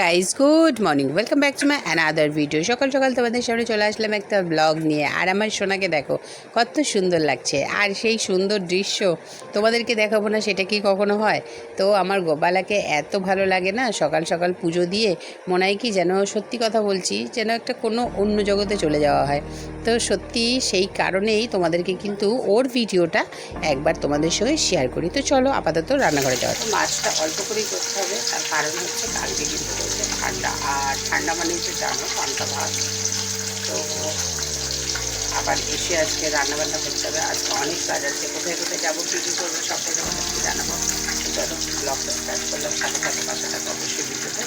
Guys good morning welcome back to my another video সকাল সকাল তোমাদের সামনে চলে আসলাম একটা ব্লগ নিয়ে। আর আমার সোনাকে দেখো, কত সুন্দর লাগছে। আর সেই সুন্দর দৃশ্য তোমাদেরকে দেখাবো না, সেটা কি কখনো হয়? তো আমার গোপালাকে এত ভালো লাগে না, সকাল সকাল পুজো দিয়ে মনে হয় কি যেন সত্যি কথা বলছি, যেন একটা কোনো অন্য জগতে চলে যাওয়া হয়। তো সত্যি সেই কারণেই তোমাদেরকে কিন্তু ওর ভিডিওটা একবার তোমাদের সঙ্গে শেয়ার করি। তো চলো আপাতত রান্নাঘরে যাওয়া। মাছটা অল্প করেই করতে হবে, তার কারণ হচ্ছে কালকে কিন্তু রয়েছে ঠান্ডা, আর ঠান্ডা মানে হচ্ছে জানো, পান্তা ভাত। তো আবার এসে আজকে রান্নাবান্না করতে হবে। আজকে অনেক কাজ আছে। কোথায় কোথায় যাব, কী কী করব তোমাদের কি জানাব। চলো ব্লগটা স্টার্ট করলাম। সাথে সাথে পাশে অবশ্যই ভিডিওটা।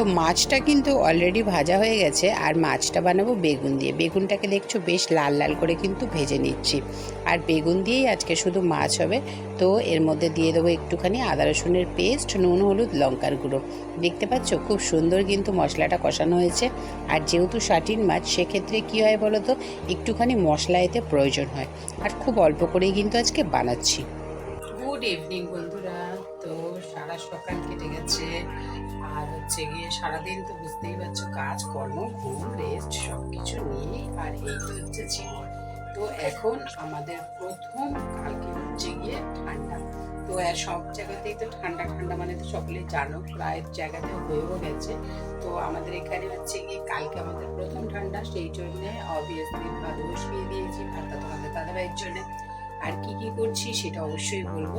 তো মাছটা কিন্তু অলরেডি ভাজা হয়ে গেছে, আর মাছটা বানাবো বেগুন দিয়ে। বেগুনটাকে দেখছ বেশ লাল লাল করে কিন্তু ভেজে নিচ্ছি। আর বেগুন দিয়েই আজকে শুধু মাছ হবে, তো এর মধ্যে দিয়ে দেবো একটুখানি আদা রসুনের পেস্ট, নুন, হলুদ, লঙ্কার গুঁড়ো। দেখতে পাচ্ছ খুব সুন্দর কিন্তু মশলাটা কষানো হয়েছে। আর যেহেতু শাটিন মাছ, সেক্ষেত্রে কী হয় বলো তো, একটুখানি মশলা এতে প্রয়োজন হয়। আর খুব অল্প করেই কিন্তু আজকে বানাচ্ছি। গুড ইভিনিং বন্ধুরা, তো সারা সকাল কেটে গেছে। হচ্ছে গিয়ে সারাদিন তো বুঝতেই পারছ, কাজ, কর্ম, ঘুম রেস্ট সব কিছু নিয়ে আর এই তো হচ্ছে জীবন। তো এখন আমাদের প্রথম কালকে হচ্ছে গিয়ে ঠান্ডা। তো সব জায়গাতেই তো ঠান্ডা ঠান্ডা মানে তো সকলেই জানো, প্রায় জায়গাতে হয়েও গেছে। তো আমাদের এখানে হচ্ছে গিয়ে কালকে আমাদের প্রথম ঠান্ডা, সেই জন্য অবভিয়াসলি ভাত বসিয়ে দিয়েছি ভাতটা তোমাদের দাদাভাইয়ের জন্য। আর কি কি করছি সেটা অবশ্যই বলব।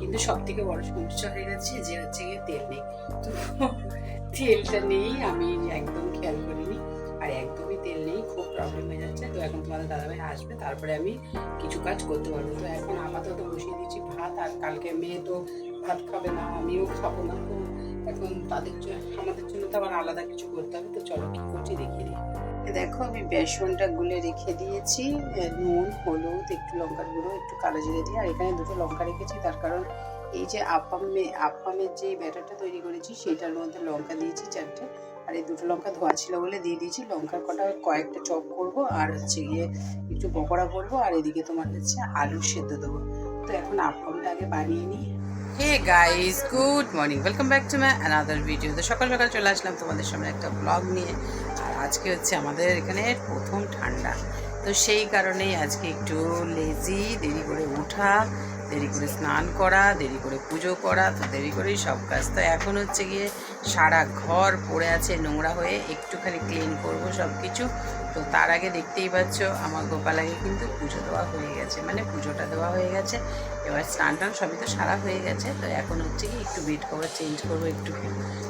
কিন্তু সব থেকে বড় সমস্যা হয়ে গেছে যে হচ্ছে গিয়ে তেল নেই। তো তেলটা নেই, আমি একদম খেয়াল করিনি। আর একদমই তেল নেই, খুব প্রবলেম হয়ে যাচ্ছে। তো এখন তোমাদের দাদাভাই আসবে, তারপরে আমি কিছু কাজ করতে পারব। তো এখন আপাতত বসিয়ে দিচ্ছি ভাত, আর কালকে মেয়ে তো ভাত খাবে না, আমিও খাব না। তো এখন তাদের জন্য আমাদের জন্য তো আবার আলাদা কিছু করতে হবে। তো চলো কি করছি দেখিয়ে দিই। দেখো, আমি বেসনটা গুলে রেখে দিয়েছি নুন, হলুদ, একটু লঙ্কার গুঁড়ো, একটু কালো জিরে দিয়ে। আর এখানে দুটো লঙ্কা রেখেছি, তার কারণ এই যে আপামে, আপামের যে ব্যাটারটা তৈরি করেছি, সেটার মধ্যে লঙ্কা দিয়েছি চারটে। আর এই দুটো লঙ্কা ধোয়া ছিল বলে দিয়ে দিয়েছি। লঙ্কার কটা কয়েকটা চপ করব, আর হচ্ছে গিয়ে একটু পকোড়া করব, আর এদিকে তোমার হচ্ছে আলু সেদ্ধ দেবো। তো এখন আপামটা আগে বানিয়ে নিই। Hey guys good morning welcome back to my another video তো সকাল সকাল চলে আসলাম তোমাদের সামনে একটা ব্লগ নিয়ে। আর আজকে হচ্ছে আমাদের এখানে প্রথম ঠান্ডা। তো সেই কারণেই আজকে একটু লেজি দেরি করে ওঠা, দেরি করে স্নান করা, দেরি করে পুজো করা, তো দেরি করেই সব কাজ। তো এখন হচ্ছে গিয়ে সারা ঘর পড়ে আছে, নোংরা হয়ে একটুখানি ক্লিন করব সব কিছু তো তার আগে দেখতেই পাচ্ছ আমার গোপাল আগে কিন্তু পুজো দেওয়া হয়ে গেছে। মানে পুজোটা দেওয়া হয়ে গেছে। এবার স্নান টান সবই তো সারা হয়ে গেছে। তো এখন হচ্ছে কি একটু বেড কভার চেঞ্জ করব, একটু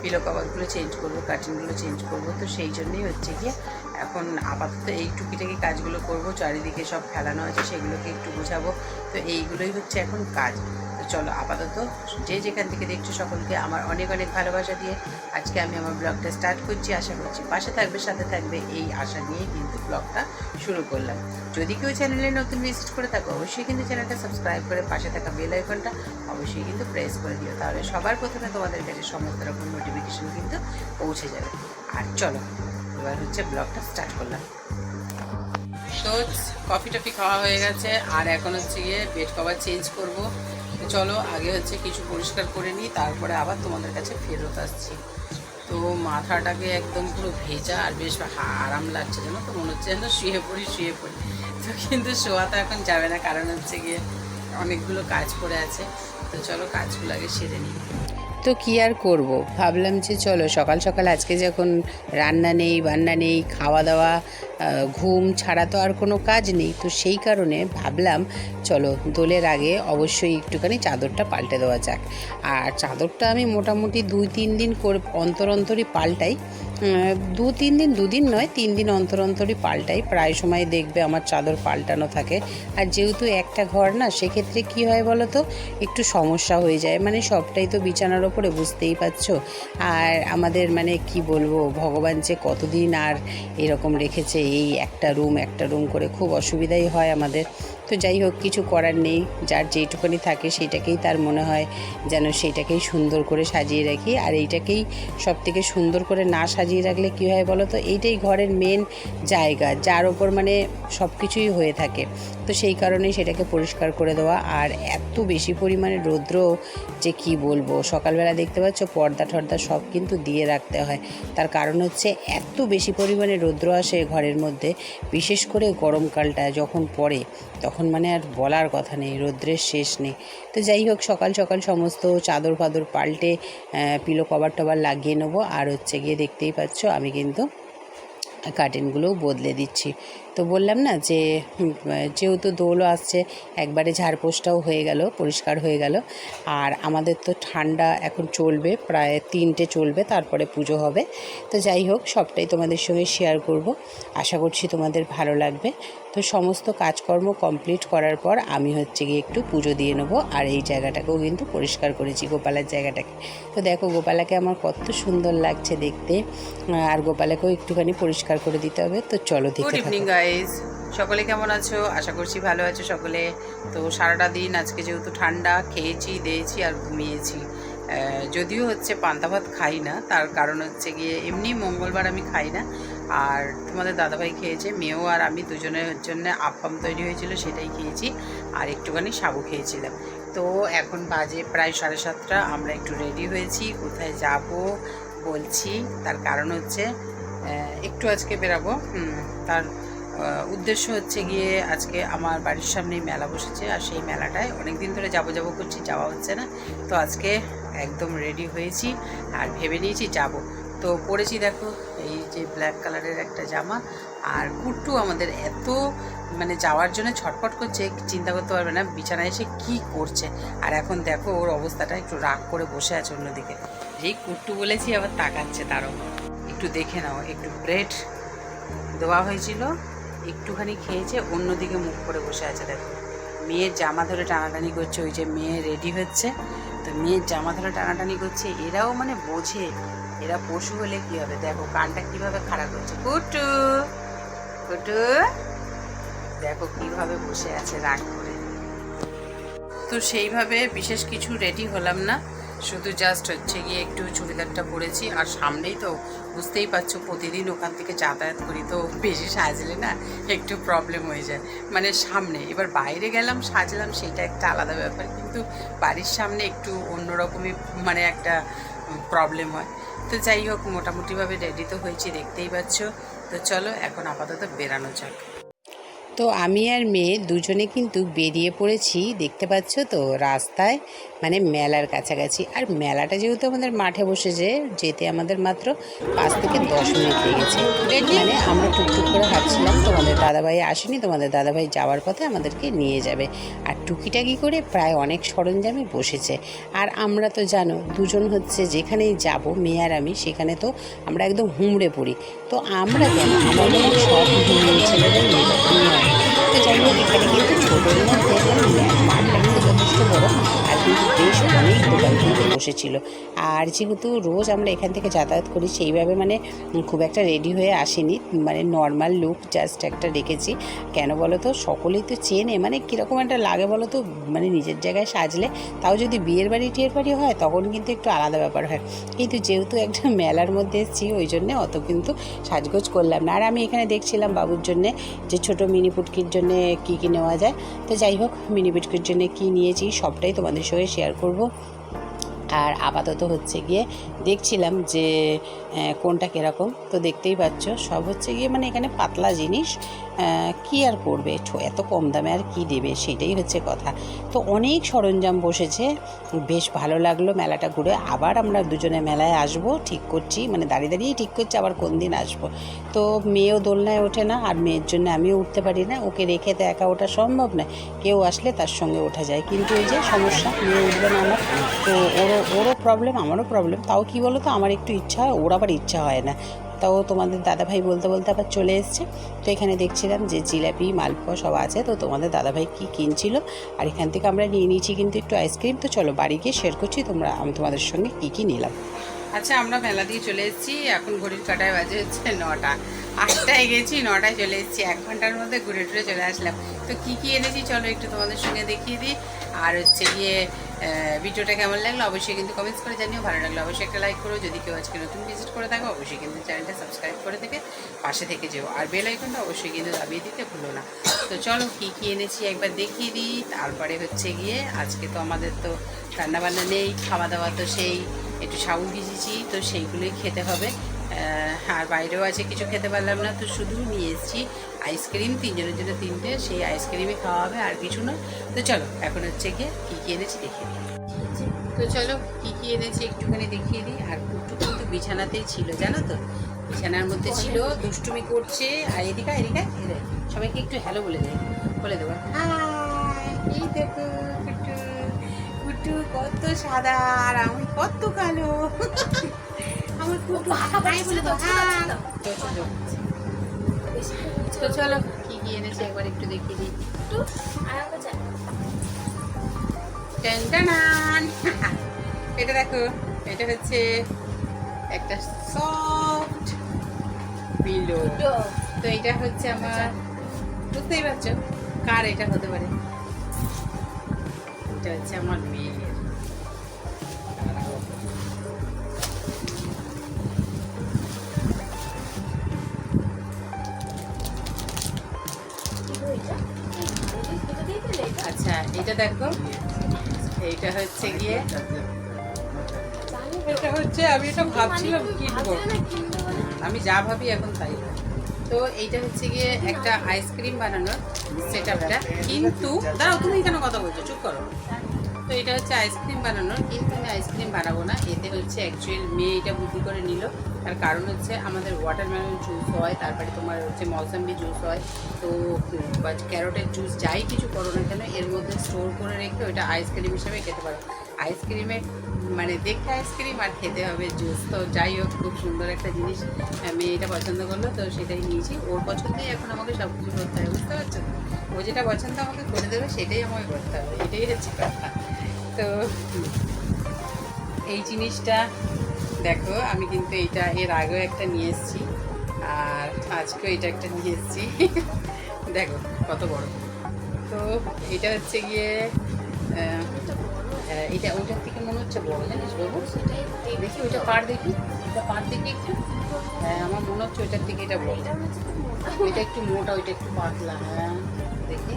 পিলো কভারগুলো চেঞ্জ করব কার্টিনগুলো চেঞ্জ করব। তো সেই জন্যই হচ্ছে গিয়ে এখন আপাতত এই টুকিটাকি কাজগুলো করব। চারিদিকে সব ফেলানো আছে, সেগুলোকে একটু বোঝাবো তো এইগুলোই হচ্ছে এখন কাজ। চলো, আপাতত যে যেখান থেকে দেখছ সকলকে আমার অনেক অনেক ভালোবাসা দিয়ে আজকে আমি আমার ব্লগটা স্টার্ট করছি। আশা করছি পাশে থাকবে, সাথে থাকবে এই আশা নিয়ে কিন্তু ব্লগটা শুরু করলাম। যদি কেউ চ্যানেলে নতুন ভিজিট করে থাকো, অবশ্যই কিন্তু চ্যানেলটা সাবস্ক্রাইব করে পাশে থাকা বেল আইকনটা অবশ্যই কিন্তু প্রেস করে দিও। তাহলে সবার প্রথমে তোমাদের কাছে সমস্ত রকম নোটিফিকেশন কিন্তু পৌঁছে যাবে। আর চলো, এবার হচ্ছে ব্লগটা স্টার্ট করলাম। তো কফি টফি খাওয়া হয়ে গেছে, আর এখন হচ্ছে গিয়ে বেড কভার চেঞ্জ করব। চলো, আগে হচ্ছে কিছু পরিষ্কার করে নিই, তারপরে আবার তোমাদের কাছে ফেরত আসছি। তো মাথাটাকে একদম পুরো ভেজা আর বেশ আরাম লাগছে যেন তো, মনে হচ্ছে যেন শুয়ে পড়ি শুয়ে পড়ি। তো কিন্তু শোয়া তো এখন যাবে না, কারণ হচ্ছে গিয়ে অনেকগুলো কাজ পড়ে আছে। তো চলো, কাজগুলো আগে সেরে নিই। তো কি আর করব? ভাবলাম যে চলো, সকাল সকাল আজকে যখন রান্না নেই, বান্না নেই, খাওয়া দাওয়া ঘুম ছাড়া তো আর কোনো কাজ নেই, তো সেই কারণে ভাবলাম চলো, দোলের আগে অবশ্যই একটুখানি চাদরটা পাল্টে দেওয়া যাক। আর চাদরটা আমি মোটামুটি দুই তিন দিন করে অন্তর অন্তরই পাল্টাই। দু তিন দিন দুদিন নয়, তিন দিন অন্তর অন্তরই পাল্টাই। প্রায় সময় দেখবে আমার চাদর পাল্টানো থাকে। আর যেহেতু একটা ঘর না, সেক্ষেত্রে কি হয় বলো তো? একটু সমস্যা হয়ে যায়। মানে সবটাই তো বিছানার ওপরে, বুঝতেই পারছ? আর আমাদের মানে কি বলব, ভগবান যে কতদিন আর এরকম রেখেছে, এই একটা রুম একটা রুম করে খুব অসুবিধাই হয় আমাদের। তো যাই হোক, কিছু করার নেই। যার যেটুকুনি থাকে সেটাকেই তার মনে হয় যেন সেটাকেই সুন্দর করে সাজিয়ে রাখি। আর এইটাকেই সব থেকে সুন্দর করে না সাজিয়ে রাখলে কী হয় বলো তো? এইটাই ঘরের মেন জায়গা, যার ওপর মানে সব কিছুই হয়ে থাকে। তো সেই কারণেই সেটাকে পরিষ্কার করে দেওয়া। আর এত বেশি পরিমাণে রৌদ্র যে কি বলব? সকালবেলা দেখতে পাচ্ছ পর্দা টর্দা সব কিন্তু দিয়ে রাখতে হয়। তার কারণ হচ্ছে এত বেশি পরিমাণে রৌদ্র আসে ঘরের মধ্যে, বিশেষ করে গরমকালটা যখন পড়ে, তখন মানে আর বলার কথা নেই, রৌদ্রের শেষ নেই। তো যাই হোক, সকাল সকাল সমস্ত চাদর ফাদর পাল্টে পিলো কভার টভার লাগিয়ে নেব। আর হচ্ছে গিয়ে দেখতেই পাচ্ছ, আমি কিন্তু কার্টেনগুলোও বদলে দিচ্ছি। তো বললাম না যে যেহেতু দোলও আসছে একবারে ঝাড়পোছটাও হয়ে গেল পরিষ্কার হয়ে গেল। আর আমাদের তো ঠান্ডা এখন চলবে প্রায় তিনটে চলবে তারপরে পুজো হবে। তো যাই হোক সবটাই তোমাদের সঙ্গে শেয়ার করব। আশা করছি তোমাদের ভালো লাগবে। তো সমস্ত কাজকর্ম কমপ্লিট করার পর আমি হচ্ছে গিয়ে একটু পুজো দিয়ে নেব। আর এই জায়গাটাকেও কিন্তু পরিষ্কার করেছি গোপালের জায়গাটাকে। তো দেখো গোপালাকে আমার কত সুন্দর লাগছে দেখতে। আর গোপালাকেও একটুখানি পরিষ্কার করে দিতে হবে। তো চলো গুড দেখে ইভিনিং গাইজ সকলে কেমন আছো? আশা করছি ভালো আছো সকলে। তো সারাটা দিন আজকে যেহেতু ঠান্ডা, খেয়েছি, দিয়েছি আর ঘুমিয়েছি। যদিও হচ্ছে পান্তা ভাত খাই না, তার কারণ হচ্ছে গিয়ে এমনি মঙ্গলবার আমি খাই না। আর তোমাদের দাদাভাই খেয়েছে, মেয়েও আর আমি দুজনের জন্য আপ্পাম তৈরি হয়েছিল, সেটাই খেয়েছি। আর একটুখানি সাবু খেয়েছিলাম। তো এখন বাজে প্রায় সাড়ে সাতটা, আমরা একটু রেডি হয়েছি, কোথায় যাব বলছি। তার কারণ হচ্ছে একটু আজকে বেরাবো। তার উদ্দেশ্য হচ্ছে গিয়ে আজকে আমার বাড়ির সামনেই মেলা বসেছে আর সেই মেলাটায় অনেক দিন ধরে যাব যাব করছি, যাওয়া হচ্ছে না। তো আজকে একদম রেডি হয়েছি আর ভেবে নিয়েছি যাব। তো পরেছি দেখো এই যে ব্ল্যাক কালারের একটা জামা আর কুট্টু আমাদের এত মানে যাওয়ার জন্য ছটফট করছে, চিন্তা করতে পারবে না বিছানায় এসে কি করছে। আর এখন দেখো ওর অবস্থাটা একটু রাগ করে বসে আছে অন্যদিকে। যেই কুট্টু বলেছি আবার তাকাচ্ছে তারও একটু দেখে নাও, একটু ব্রেড দেওয়া হয়েছিল। একটুখানি খেয়েছে, অন্যদিকে মুখ করে বসে আছে, দেখো। মেয়ের জামা ধরে টানাটানি করছে, ওই যে মেয়ে রেডি হচ্ছে। তো মেয়ের জামা ধরে টানাটানি করছে, এরাও মানে বোঝে, এরা পশু হলে কি হবে? দেখো, কানটা কীভাবে খারাপ করছে। কুটু কুটু দেখো কীভাবে বসে আছে রাগ করে। তো সেইভাবে বিশেষ কিছু রেডি হলাম না। শুধু জাস্ট হচ্ছে গিয়ে একটু চুড়িদারটা পরেছি, আর সামনেই তো বুঝতেই পারছ প্রতিদিন ওখান থেকে যাতায়াত করি, তো বেশি সাজলে না একটু প্রবলেম হয়ে যায়। মানে সামনে, এবার বাইরে গেলাম, সাজলাম, সেটা একটা আলাদা ব্যাপার, কিন্তু বাড়ির সামনে একটু অন্যরকমই মানে একটা প্রবলেম হয়। তো যাই হোক, মোটামুটিভাবে রেডি তো হয়েছি, দেখতেই পাচ্ছ। তো চলো, এখন আপাতত বেরানো যাক। তো আমি আর মেয়ে দুজনে কিন্তু বেরিয়ে পড়েছি দেখতে পাচ্ছ তো রাস্তায় মানে মেলার কাছাকাছি। আর মেলাটা যেহেতু আমাদের মাঠে বসেছে যেতে আমাদের মাত্র পাঁচ থেকে দশ মিনিট লেগেছে মানে আমরা টুকটুক করে হাঁটছিলাম তোমাদের দাদাভাই আসেনি তোমাদের দাদাভাই যাওয়ার পথে আমাদেরকে নিয়ে যাবে। আর টুকিটাকি করে প্রায় অনেক সরঞ্জামে বসেছে। আর আমরা তো জানো দুজন হচ্ছে যেখানেই যাব মেয়ে আর আমি সেখানে তো আমরা একদম হুমড়ে পড়ি। তো আমরা কেন আমাদের সব হুমড়ে ছেলেদের তো যাই হোক এখানে কিন্তু ছোটোর মধ্যে কিন্তু যথেষ্ট বড়। আর বেশ অনেক দোকান কিন্তু বসেছিল। আর যেহেতু রোজ আমরা এখান থেকে যাতায়াত করি, সেইভাবে মানে খুব একটা রেডি হয়ে আসেনি। মানে নর্মাল লুক জাস্ট একটা রেখেছি। কেন বলো তো সকলেই তো চেনে। মানে কীরকম একটা লাগে বলো তো মানে নিজের জায়গায় সাজলে তাও যদি বিয়ের বাড়ি টিয়ের বাড়ি হয়, তখন কিন্তু একটু আলাদা ব্যাপার হয়। কিন্তু যেহেতু একটা মেলার মধ্যে এসেছি, ওই জন্যে অত কিন্তু সাজগোজ করলাম না। আর আমি এখানে দেখছিলাম বাবুর জন্যে যে ছোটো মিনি পুটকির জন্যে কী কী নেওয়া যায়। তো যাই হোক, মিনি পুটকির জন্যে কী নিয়েছি, সবটাই তোমাদের সঙ্গে শেয়ার করব। আর আপাতত হচ্ছে গিয়ে দেখছিলাম যে কোনটা কীরকম। তো দেখতেই পাচ্ছ, সব হচ্ছে গিয়ে মানে এখানে পাতলা জিনিস কি আর করবে? এত কম দামে আর কি দেবে? সেটাই হচ্ছে কথা। তো অনেক সরঞ্জাম বসেছে, বেশ ভালো লাগল মেলাটা ঘুরে। আবার আমরা দুজনে মেলায় আসব, ঠিক করছি মানে দাঁড়িয়ে দাঁড়িয়েই ঠিক করছি, আবার কোন দিন আসব। তো মেয়েও দোলনায় ওঠে না, আর মেয়ের জন্য আমিও উঠতে পারি না। ওকে রেখে তো একা ওঠা সম্ভব না কেউ আসলে তার সঙ্গে ওঠা যায়। কিন্তু এই যে সমস্যা, মেয়ে উঠবে না আমার। তো ওরও ওরও প্রবলেম আমারও প্রবলেম তাও কি বলো তো আমার একটু ইচ্ছা হয়, ওর আবার ইচ্ছা হয় না। তাও তোমাদের দাদাভাই বলতে বলতে আবার চলে এসছে। তো এখানে দেখছিলাম যে জিলাপি, মালপোয়া সব আছে। তো তোমাদের দাদাভাই কি কিনছিল? আর এখান থেকে আমরা নিয়ে নিয়েছি কিন্তু একটু আইসক্রিম। তো চলো বাড়ি গিয়ে শেয়ার করছি তোমরা, আমি তোমাদের সঙ্গে কী কী নিলাম। আচ্ছা আমরা মেলা দিয়ে চলে এসেছি। এখন ঘড়ির কাটায় বাজে হচ্ছে নটা। আটটায় গেছি, নটায় চলে এসেছি। এক ঘণ্টার মধ্যে ঘুরে টুরে চলে আসলাম। তো কি কি এনেছি চলো একটু তোমাদের সঙ্গে দেখিয়ে দিই। আর হচ্ছে গিয়ে ভিডিওটা কেমন লাগল অবশ্যই কিন্তু কমেন্টস করে জানিও। ভালো লাগল অবশ্যই একটা লাইক করো। যদি কেউ আজকে নতুন ভিজিট করে থাকো, অবশ্যই কিন্তু চ্যানেলটা সাবস্ক্রাইব করে থেকে পাশে থেকে যেও। আর বেল আইকনটা অবশ্যই কিন্তু দাবিয়ে দিতে ভুলো না। তো চলো, কি কি এনেছি একবার দেখিয়ে দিই। তারপরে হচ্ছে গিয়ে আজকে তো আমাদের তো রান্নাবান্না নেই খাওয়া দাওয়া তো সেই, একটু সাবু ভিজেছি তো সেইগুলোই খেতে হবে। আর বাইরেও আছে কিছু খেতে পারলাম না, তো শুধু নিয়ে এসেছি আইসক্রিম তিনজনের জন্য তিনটে সেই আইসক্রিমই খাওয়া হবে আর কিছু না। তো চলো এখন হচ্ছে গিয়ে কী কী এনেছি দেখিয়ে দিই। তো চলো কী কী এনেছি একটুখানি দেখিয়ে দিই। আর কুটু কিন্তু বিছানাতেই ছিল জানো তো? বিছানার মধ্যে ছিল দুষ্টুমি করছে। আর এদিকা এদিকা। সবাইকে একটু হ্যালো বলে দেয় বলে দেবো এই দেখো কুটু কুটু কত সাদা আর আমি কত কালো। আমার কুটু হাই বলে দাও হাই। তো চলো কি কি এনেছে একবার একটু দেখিয়ে দিই। টেনটানান এটা দেখো এটা হচ্ছে একটা সফট পিলো তো এটা হচ্ছে আমার বুঝতেই পারছ কার এটা হতে পারে? এটা হচ্ছে আমার মেয়ের। এটা দেখো। এইটা হচ্ছে গিয়ে এটা হচ্ছে আমি এটা ভাবছিলাম কিনবো। আমি যা ভাবি এখন তাই। তো এইটা হচ্ছে গিয়ে একটা আইসক্রিম বানানোর সেট আপটা কিন্তু দাঁড়াও, তুমি কেন কথা বলছো, চুপ করো। তো এটা হচ্ছে আইসক্রিম বানানোর কিন্তু আমি আইসক্রিম বানাবো না। এতে হচ্ছে অ্যাকচুয়াল মেয়ে এটা বুদ্ধি করে নিল। তার কারণ হচ্ছে আমাদের ওয়াটারমেলন জুস হয় তারপরে তোমার হচ্ছে মৌসাম্বি জুস হয়। তো বা ক্যারোটের জুস যাই কিছু করো না কেন এর মধ্যে স্টোর করে রেখে ওটা আইসক্রিম হিসেবে খেতে পারো। আইসক্রিমের মানে দেখতে আইসক্রিম আর খেতে হবে। জুস তো যাই হোক খুব সুন্দর একটা জিনিস আহ, মেয়ে এটা পছন্দ করল তো সেটাই নিয়েছি। ওর পছন্দেই এখন আমাকে সব কিছু করতে হবে বুঝতে পারছ? ও যেটা পছন্দ আমাকে করে দেবে সেটাই আমাকে করতে হবে এটাই হচ্ছে কথা তো এই জিনিসটা দেখো, আমি কিন্তু এটা এর আগেও একটা নিয়ে এসেছি, আর আজকেও এটা একটা নিয়ে এসেছি। দেখো, কত বড়। তো এটা হচ্ছে গিয়ে এটা ওইটার থেকে মনে হচ্ছে বড়, জানিস বাবু? দেখি, ওইটা পার দেখি ওটা পার দেখি একটু। হ্যাঁ আমার মনে হচ্ছে ওইটার থেকে এটা বড়। ওইটা একটু মোটা, ওইটা একটু পাতলা হ্যাঁ দেখি।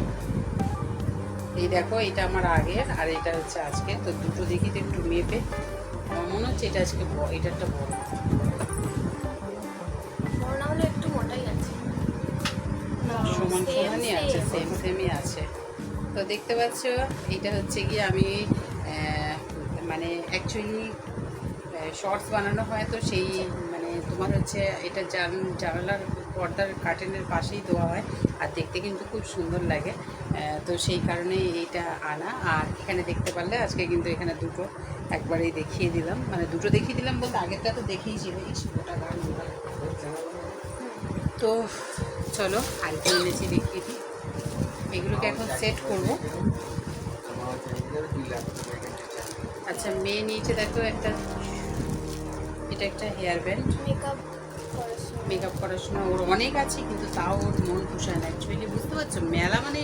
এই দেখো এটা আমার আগের আর এটা হচ্ছে আজকে তো দুটো দেখি তো একটু মেপে। আমার মনে হচ্ছে এটা আজকে এটা একটা বড়। সমান সমানই আছে সেম সেমই আছে। তো দেখতে পাচ্ছ এটা হচ্ছে গিয়ে আমি মানে অ্যাকচুয়ালি শর্টস বানানো হয় তো সেই মানে তোমার হচ্ছে এটা জানালার পর্দার কার্টেনের পাশেই দেওয়া হয়। আর দেখতে কিন্তু খুব সুন্দর লাগে। তো সেই কারণে এইটা আনা। আর এখানে দেখতে পারলে আজকে কিন্তু এখানে দুটো একবারেই দেখিয়ে দিলাম। মানে দুটো দেখিয়ে দিলাম বলতে আগেরটা তো দেখিয়েছিল এই গোটা গান তো চলো আর কি এনেছি দেখিয়ে দিই এগুলোকে এখন সেট করব। আচ্ছা মেয়ে নিয়েছে দেখো একটা এটা একটা হেয়ার ব্যান্ড মেকআপ করার সময় ওর অনেক আছে কিন্তু তাও ওর মন পোষায় না। অ্যাকচুয়ালি বুঝতে পারছ মেলা মানে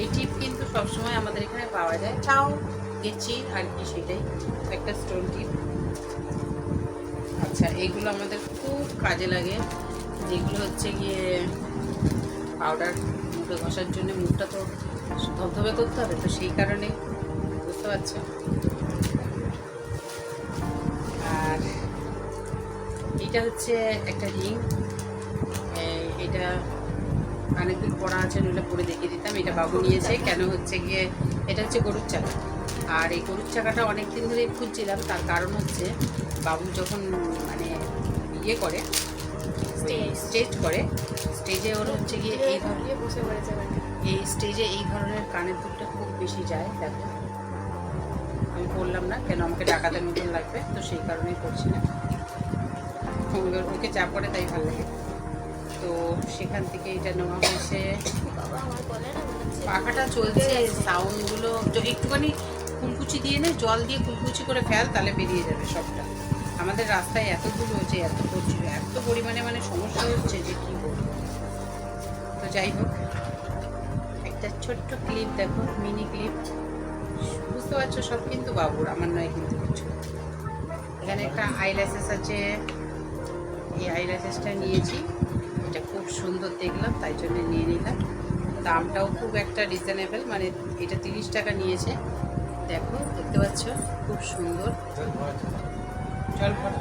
এই টিপ কিন্তু সবসময় আমাদের এখানে পাওয়া যায়। তাও গেছি আর কি সেটাই। একটা স্টোন টিপ আচ্ছা এগুলো আমাদের খুব কাজে লাগে। যেগুলো হচ্ছে গিয়ে পাউডার মুখে ঘষার জন্য, মুখটা তো ধবধবে করতে হবে, তো সেই কারণে বুঝতে পারছ? আর এটা হচ্ছে একটা রিং এটা কানের দুল পড়া আছে নইলে পরে দেখিয়ে দিতাম। এটা বাবু নিয়েছে কেন হচ্ছে গিয়ে এটা হচ্ছে গরুর চাকা। আর এই গরুর চাকাটা অনেক দিন ধরে খুঁজছিলাম তার কারণ হচ্ছে বাবু যখন মানে ইয়ে করে স্টেজ করে স্টেজে ওর হচ্ছে গিয়ে এই ধরনের বসে পড়েছে এই স্টেজে এই ধরনের কানের দুলটা খুব বেশি যায় দেখো। আমি বললাম না কেন আমাকে ডাকাতের মতন লাগবে তো সেই কারণেই করছি না। ওকে- চাপ পড়ে তাই ভালো লাগে। সেখান থেকে এটা নেওয়া হয়েছে। পাখাটা চলছে সাউন্ডগুলো একটুখানি কুলকুচি দিয়ে নে, জল দিয়ে কুলকুচি করে ফেল, তাহলে বেরিয়ে যাবে সবটা। আমাদের রাস্তায় এতগুলো হচ্ছে এত প্রচুর এত পরিমাণে মানে সমস্যা হচ্ছে যে কী বলব। তো যাই হোক, একটা ছোট্ট ক্লিপ দেখো মিনি ক্লিপ বুঝতে পারছ সব কিন্তু বাবুর, আমার নয় কিন্তু কিছু। এখানে একটা আইল্যাসেস আছে, এই আইল্যাসেসটা নিয়েছি। এটা খুব সুন্দর দেখলাম তাই জন্য নিয়ে নিলাম। দামটাও খুব একটা রিজনেবল মানে এটা তিরিশ টাকা নিয়েছে। দেখো দেখতে পাচ্ছ? খুব সুন্দর। জল ভরা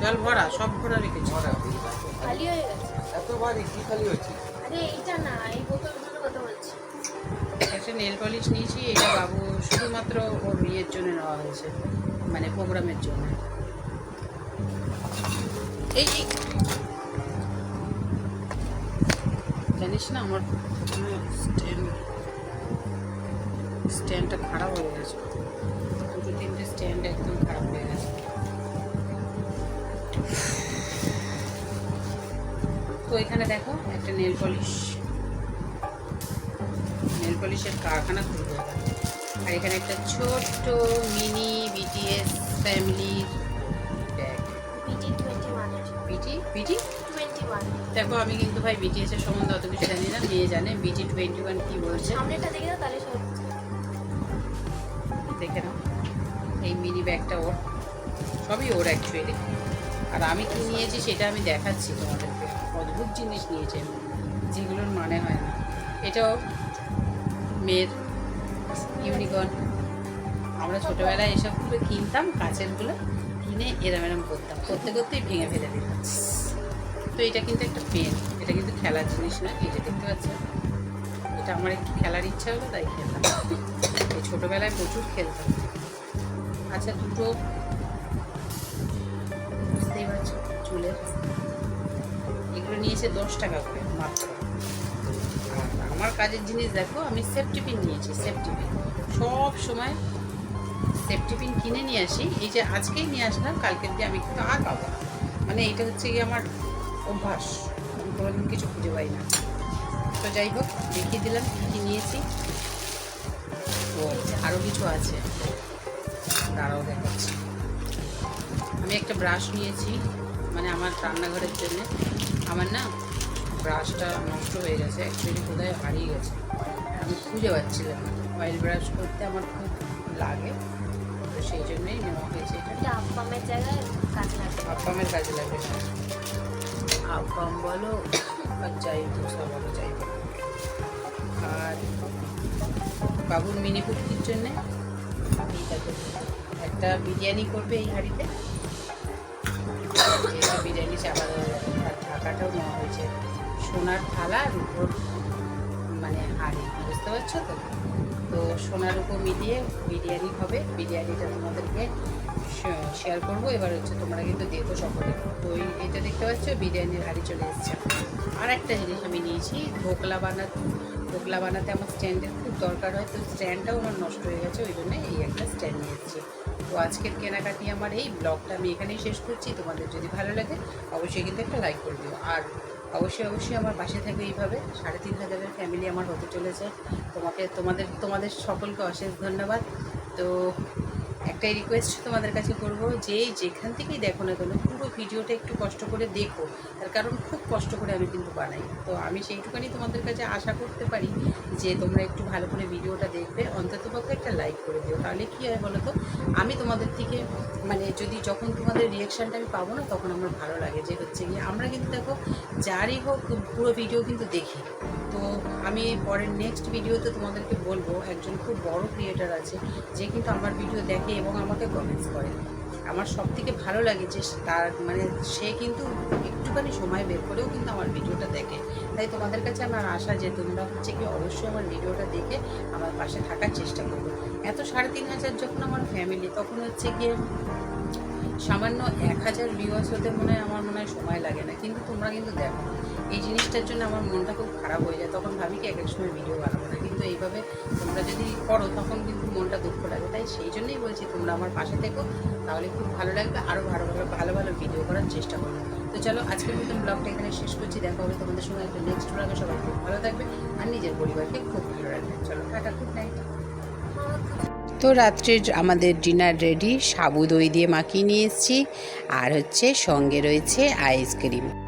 জল ভরা সব ভরা রেখেছি। খালি হয়ে গেছে। এত ভারী কি খালি হচ্ছে আরে না এই বোতলগুলোর কথা বলছি। একটা নেল পলিশ নিয়েছি এটা বাবু শুধুমাত্র ওর ইয়ের জন্য নেওয়া হয়েছে মানে প্রোগ্রামের জন্য। এই জানিস না আমার স্ট্যান্ড স্ট্যান্ডটা খারাপ হয়ে গেছে। দুটো তিনটে স্ট্যান্ড একদম খারাপ হয়ে গেছে। তো এখানে দেখো একটা নেল পলিশ নেল পলিশের কারখানা খুলবে। আর এখানে একটা ছোট্ট মিনি বিটিএস ফ্যামিলির ব্যাগ পিটি টোয়েন্টি ওয়ান দেখো আমি কিন্তু ভাই বিটিএস এর সম্বন্ধে অত কিছু জানি না মেয়ে জানে বিটি টোয়েন্টি ওয়ান কী বলছে। দেখে নাও এই মিনি ব্যাগটা ওর। সবই ওর অ্যাকচুয়ালি আর আমি কি নিয়েছি সেটা আমি দেখাচ্ছি তোমাদেরকে। অদ্ভুত জিনিস নিয়েছি যেগুলোর মানে হয় না। এটাও মেয়ের ইউনিকর্ন আমরা ছোটোবেলায় এসবগুলো কিনতাম কাচেরগুলো কিনে এরম এরম করতাম। করতে করতেই ভেঙে ফেলে দিতাম। তো এটা কিন্তু একটা পেন এটা কিন্তু খেলার জিনিস না, এই যে দেখতে পাচ্ছেন? এটা আমার একটু খেলার ইচ্ছা হলো, তাই খেলতাম এই ছোটোবেলায় প্রচুর খেলতাম। আচ্ছা দুটো। বুঝতেই পারছ চুলের এগুলো নিয়েছে দশ টাকা করে, মাত্র। আমার কাজের জিনিস দেখো, আমি সেফটি পিন নিয়েছি সেফটি পিন সব সময় সেফটি পিন কিনে নিয়ে আসি। এই যে আজকেই নিয়ে আসলাম, কালকের দিয়ে আমি কিন্তু আর পাবো মানে এইটা হচ্ছে কি আমার অভ্যাস। আমি কোনোদিন কিছু খুঁজে পাই না। তো যাই হোক দেখিয়ে দিলাম কী কী নিয়েছি। ও আরও কিছু আছে। দাঁড়াও দেখাচ্ছি। আমি একটা ব্রাশ নিয়েছি মানে আমার রান্নাঘরের জন্য। আমার না ব্রাশটা নষ্ট হয়ে গেছে অ্যাকচুয়ালি কোথায় হারিয়ে গেছে। আমি খুঁজে পাচ্ছিলাম অয়েল ব্রাশ করতে আমার খুব লাগে তো সেই জন্যই নেওয়া হয়েছে এটা। আপ্পামের জায়গায় কাজ লাগবে আপ্পামের কাজে লাগে কম বলো, আর ধোসা বলো যাই বলো আর বাবুর মিনি কুর্তির জন্যে এইটা করবে। একটা বিরিয়ানি করবে এই হাঁড়িতে। বিরিয়ানি চাপা দেওয়া যাবে আর ঢাকাটাও নেওয়া হয়েছে। সোনার থালার উপর মানে হাঁড়ি, বুঝতে পারছ তো? তো সোনার উপর মিলিয়ে বিরিয়ানি হবে। বিরিয়ানিটা তোমাদেরকে শেয়ার করব। এবার হচ্ছে তোমরা কিন্তু দেখো সকলে। তো এটা দেখতে পাচ্ছ, বিরিয়ানির হাড়ি চলে এসছে। আর একটা জিনিস আমি নিয়েছি, ঢোকলা বানাতে ঢোকলা বানাতে আমার স্ট্যান্ডের খুব দরকার হয়, তো স্ট্যান্ডটাও আমার নষ্ট হয়ে গেছে, ওই জন্য এই একটা স্ট্যান্ড নিয়েছি। তো আজকের কেনাকাটি আমার এই ব্লগটা আমি এখানেই শেষ করছি। তোমাদের যদি ভালো লাগে, অবশ্যই কিন্তু একটা লাইক করে দিও। আর অবশ্যই অবশ্যই আমার পাশে থাকবে এইভাবে। সাড়ে তিন হাজারের ফ্যামিলি আমার হতে চলেছে। তোমাকে, তোমাদের তোমাদের সকলকে অশেষ ধন্যবাদ। তো একটাই রিকোয়েস্ট তোমাদের কাছে করব যে যেখান থেকেই দেখো না কেন, পুরো ভিডিওটা একটু কষ্ট করে দেখো। তার কারণ খুব কষ্ট করে আমি কিন্তু বানাই। তো আমি সেইটুখানি তোমাদের কাছে আশা করতে পারি যে তোমরা একটু ভালো করে ভিডিওটা দেখবে। অন্তত পক্ষে একটা লাইক করে দিও। তাহলে কী হয় বলো তো আমি তোমাদের থেকে মানে যদি যখন তোমাদের রিয়াকশানটা আমি পাবো না, তখন আমার ভালো লাগে। যে হচ্ছে গিয়ে আমরা কিন্তু দেখো, যারই হোক পুরো ভিডিও কিন্তু দেখি। তো আমি পরের নেক্সট ভিডিওতে তোমাদেরকে বলব, একজন খুব বড় ক্রিয়েটার আছে, যে কিন্তু আমার ভিডিও দেখে এবং আমাকে কমেন্টস করে। আমার সব থেকে ভালো লাগে যে তার মানে সে কিন্তু একটুখানি সময় বের করেও কিন্তু আমার ভিডিওটা দেখে। তাই তোমাদের কাছে আমার আশা যে তোমরা হচ্ছে কি অবশ্যই আমার ভিডিওটা দেখে আমার পাশে থাকার চেষ্টা করবে। এত সাড়ে তিন হাজার যখন আমার ফ্যামিলি তখন হচ্ছে গিয়ে সামান্য এক হাজার ভিউয়ার্স হতে মনে হয় আমার মনে হয় সময় লাগে না। কিন্তু তোমরা কিন্তু দেখো, এই জিনিসটার জন্য আমার মনটা খুব খারাপ হয়ে যায়। তখন ভাবি কি এক এক সময় ভিডিও বানাবো না। কিন্তু এইভাবে তোমরা যদি করো, তখন কিন্তু মনটা দুঃখ লাগে। তাই সেই জন্যই বলছি, তোমরা আমার পাশে থেকো, তাহলে খুব ভালো লাগবে। আরও ভালো ভালো ভালো ভালো ভিডিও করার চেষ্টা করব তো চলো, আজকের মতন ব্লগটা এখানে শেষ করছি। দেখা হবে তোমাদের সঙ্গে একটা নেক্সট ব্লগে সবাই খুব ভালো থাকবে, আর নিজের পরিবারকে খুব ভালো রাখবে। চলো, টাটা গুড নাইট তো রাত্রে আমাদের ডিনার রেডি সাবু দই দিয়ে মাখিয়ে নিয়ে এসেছি, আর হচ্ছে সঙ্গে রয়েছে আইসক্রিম